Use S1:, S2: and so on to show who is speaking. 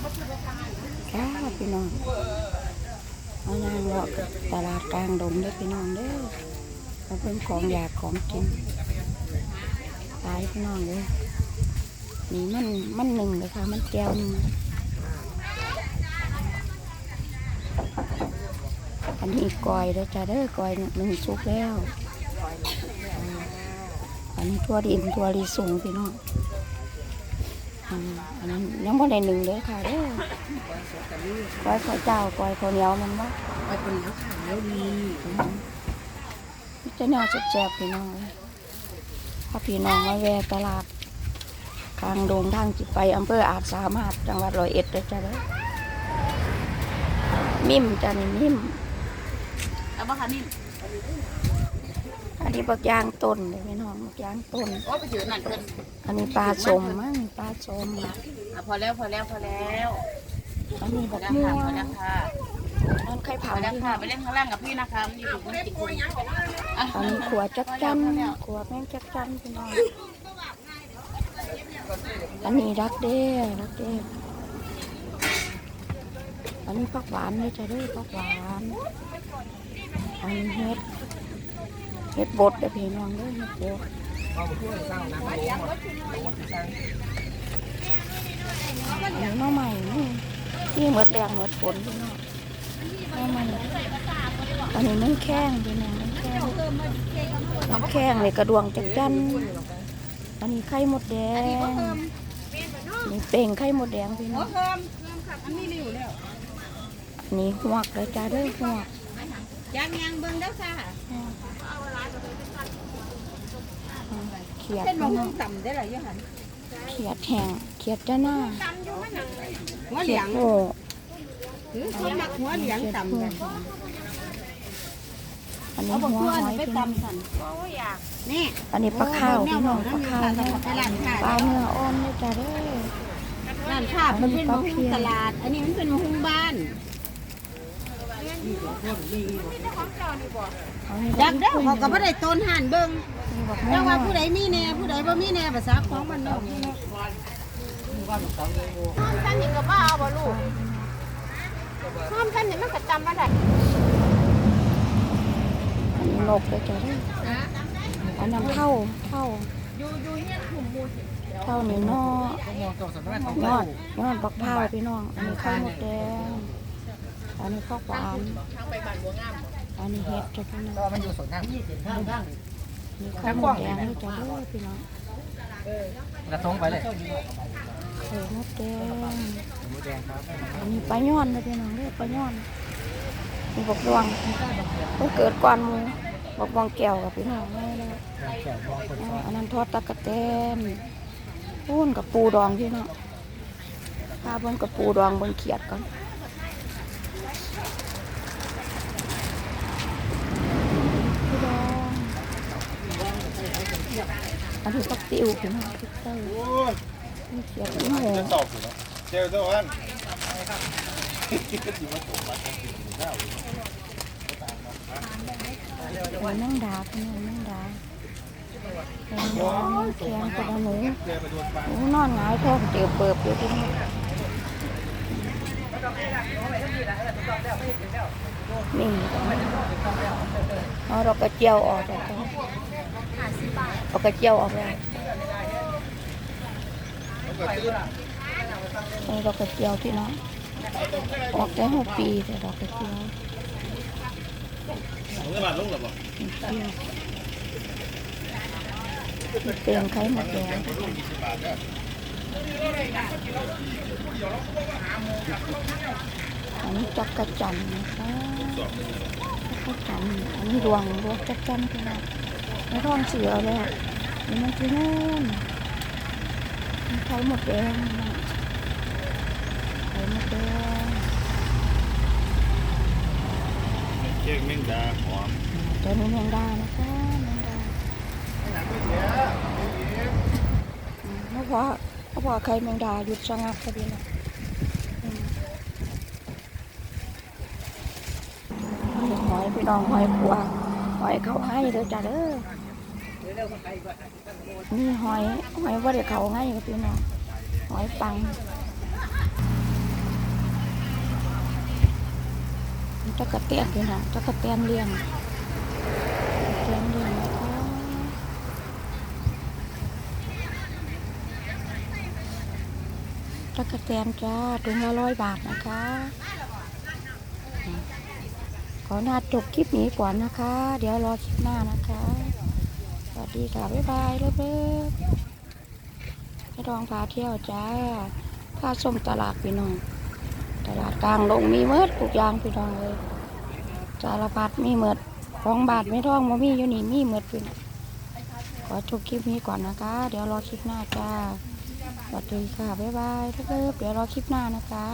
S1: ค่พี่น้องเอาย่างเลาะตลาดกลางดงเด้อพี่น้องเด้อมาเพิ่มของอยากของกินตายพี่น้องเลยนี่มันมันหนึ่งเลยค่ะ มันแก้วหนึ่งอันนี้กอยเด้อจ้าเด้อกอยหนึ่งสุกแล้วอันนี้ทัวดินทัวรีสูงพี่น้อง อันนั้นยังไม่ได้หนึ่งเลยค่ะเด้อก้อยข้าวเจ้าก้อยข้าวเหนียวมันว่า
S2: ไปคนแล้วขายแล้วดี
S1: จะแนวแซ่บๆพี่น้องเลยถ้าพี่น้องมาแวะตลาดกลางดงทางจิตไปอำเภออาจสามารถจังหวัดร้อยเอ็ดเลยจ้ะเลยมิมจ้ะนี่มิม
S2: เอาบ่คะนี่
S1: อันนี้บักยางต้นเลยพี่น้องบักยางต้น
S2: โอ้ไปถือนั่นเพิ่น
S1: อันนี้ปลาสมมั้งปลาสม
S2: อะพอแล้วพอแล้วพอแล้ว
S1: อันนี้
S2: พ
S1: บั
S2: อกแล้ว
S1: ม่ว
S2: ค่ะ
S1: ง
S2: พอแล้วค่ะ
S1: อันไข่
S2: พ
S1: เผา
S2: อแล้ว
S1: พี่น้
S2: ค่ะ
S1: อง
S2: ไปเล่นข้างล่างกับพี่นะคะมันอยู่ตรงนี้ติดคุณอะ
S1: อันนี้ขวดจักจันขวดแม่งจักจันพี่น้องอันนี้รักเด้รักเด้อันนี้ผักหวานเลยจ้ะเด้อผักหวานอันนี้เฮ็ด เฮ็ดบดเด้อพี่น้องเด้อเฮ็ดบดอันนี้หน้อใหม่นี่ที่หมดแรงหมดฝนพี่น้องหน้อใหม่อันนี้มันแข้งพี่น้องมันแข้งมันแข้งเลยกระดวงจักจันอันนี้ไข่หมดแดงนี่เป่งไข่หมดแดงพี่น้อง
S2: อันนี้ริ้วแล้ว
S1: อัวกเลยจ้าเด้อหัวก
S2: ยางยางเบิ่งแล้วค่ะ
S1: เขียด
S2: เส้นมะ
S1: พี่
S2: ม่
S1: น้
S2: ว
S1: องง
S2: ต่ำได้หรอยี่หัน
S1: เขียดแห้งเขียดจ้าหน้า
S2: หัวเห
S1: เขี
S2: ลี
S1: ย
S2: ย
S1: ด
S2: ง
S1: โอ้
S2: หือคนมักหัวเหลียง
S1: เขียด
S2: ต่ำ
S1: โอ้
S2: กัน
S1: อันนี้
S2: เอาบัก
S1: หัว
S2: ทั่ว
S1: หอย
S2: ไป
S1: พี่น้อง
S2: ต่ำกันนี่
S1: อันนี้ปลาข้าวพี่น้องปลาข้าว
S2: แนวของร้านค้า
S1: ปลาเนื้ออ่อนเลยจ้าเด้อ
S2: ร้านค้ามันเป็นมะฮุ่งตลาด อันนี้มันเป็นมะฮุ่งบ้าน
S1: เอานี่
S2: อยากเด้อเขาก็บ่ได้ต้นห่านเบิ่ง
S1: บอก
S2: จั
S1: แม่
S2: ง
S1: ว่า
S2: ว่าผู้ใดมีแน่ผู้ใดบ่มีแน่ภาษาของมันนอกนี่เนาะห้อมกันนี่ก็บ่เอาบ่ลูกห้อมกันนี่มันก็จำบ่ได้
S1: อันนี้นกเลยจ้าเด้ออันนั้นเข้าเข้า
S2: อยู่อยู่เฮียนขุมมูล
S1: เข้านี่นอยอดยอดบักพร้าวพี่น้อง อันนี้ข้าวหมดแดง อันนี้ข้าวหวานอันนี้เห็ดจ้ะพี่น้อง
S3: ก็มันอยู่ส่วนนั่ง
S1: นี่ข้าวหมดแดงนี่จ้ะเด้อพี่น้อง
S3: กระทงไปเลย
S1: ไข่หมดแดง
S3: หมูแดงครับ
S1: อันนี้ปลาย่อนเลยพี่น้องเด้อปลาย่อนมีบกดวงมันเกิดก่อนหมูบกดวงแก้วกับพี่น้องแม่เลย
S3: แก้วมองคน
S1: อ่าอันนั้นทอดตะกะแตนปูนกับปูดองพี่น้องพาเบิ่งกับปูดองเบิ่งเขียดก่อนปูด อันนี้ปักติวพี่น้องพริกไทยนี่เขียดนี่หมู
S4: ตอบอยู่แล้วเจ้าตัวนั้น
S1: หัวนั่งดาพี่น้องนั่งดาแข็งดาแข็งกระดาหนูหนูนอนหงายท้องเจียวเปิบอยู่ที่นี่ นี่เอาดอกกระเจียวออกแล้วจ้ะเอากระเจียวออกแล้วเอาดอกกระเจียวพี่น้องออกได้หกปีแต่ดอกกระเจียว
S4: ผมจะมาลงหรือเปล่า
S1: เปลี่ยนไข่หมดแดง อันนี้จักกระจันนะคะจักกระจันอันนี้ดวงดวงจักจันทร์พี่น้องไม่ท้องเสือเลยอะนี่มันคือนู่นมีไข่หมดแดงนะไข่หมดแดง
S4: เค้กแมงดาหอม
S1: ตัวนี้แมงดานะคะแมงดาอืมแล้วพอแล้วพอไข่แมงดาหยุดชะงักพอดีเลย พี่น้องหอยวางหอยเขาให้เด้อจ้าเด้อนี่หอยหอยว่าเดี๋ยวเขาให้พี่น้องหอยปังตะกระเตียนพี่น้องะกะเตียนเลี้ยงเตียนเลี้ยงตะกะเตีนจ้าถุงละร้อยบาทนะคะ ขอหน้าจบคลิปนี้ก่อนนะคะ เดี๋ยวรอคลิปหน้านะคะ สวัสดีค่ะ บ๊ายบายเลิฟเลิฟให้ลองพาเที่ยวจ้าพาส้มตลาดพี่น้อง ตลาดกลางลงมีเมิดทุกอย่างพี่น้องเลยสารพัดมีเมิดของบาทไม่ท่องมามีอยู่นี่มีเมิดพี่น้องขอจบคลิปนี้ก่อนนะคะ เดี๋ยวรอคลิปหน้าจ้าสวัสดีค่ะ บ๊ายบายเลิฟเลิฟเดี๋ยวรอคลิปหน้านะคะ